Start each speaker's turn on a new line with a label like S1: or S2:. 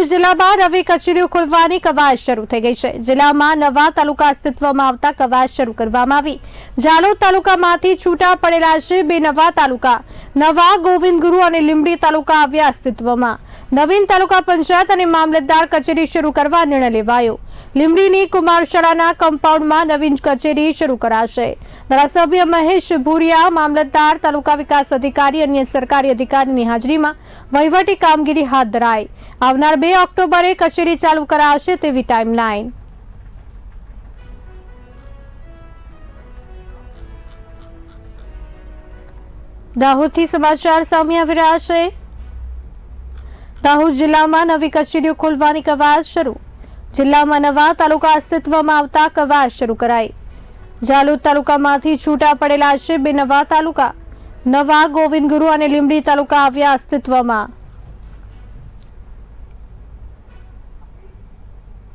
S1: દાહોદ જિલ્લામાં નવી કચેરીઓ ખોલવાની કવાયત શરૂ થઈ ગઈ છે. જિલ્લામાં નવા તાલુકા અસ્તિત્વમાં આવતા કવાયત શરૂ કરવામાં આવી. જાલોદ તાલુકામાંથી છૂટા પડેલા છે બે નવા તાલુકા. નવા ગોવિંદ ગુરુ અને લીંબડી તાલુકા આવ્યા અસ્તિત્વમાં. નવીન તાલુકા પંચાયત અને મામલતદાર કચેરી શરૂ કરવા નિર્ણય લેવાયો. લીંબડીની કુમારશાળાના કમ્પાઉન્ડમાં નવીન કચેરી શરૂ કરાશે. ધારાસભ્ય મહેશ ભુરિયા, મામલતદાર, તાલુકા વિકાસ અધિકારી, અન્ય સરકારી અધિકારીની હાજરીમાં વહીવટી કામગીરી હાથ ધરાઈ. આવનાર બે ઓક્ટોબરે કચેરી ચાલુ કરાશે તેવી ટાઈમલાઈન દાહોદથી સમાચાર સામે આવી રહ્યા છે. દાહોદ જિલ્લામાં નવી કચેરીઓ ખોલવાની કવાયત શરૂ. જિલ્લામાં નવા તાલુકા અસ્તિત્વમાં આવતા કવાયત શરૂ કરાઈ. જાલોદ તાલુકામાંથી છૂટા પડેલા છે બે નવા તાલુકા. નવા ગોવિંદગુરુ અને લીંબડી તાલુકા આવ્યા અસ્તિત્વમાં.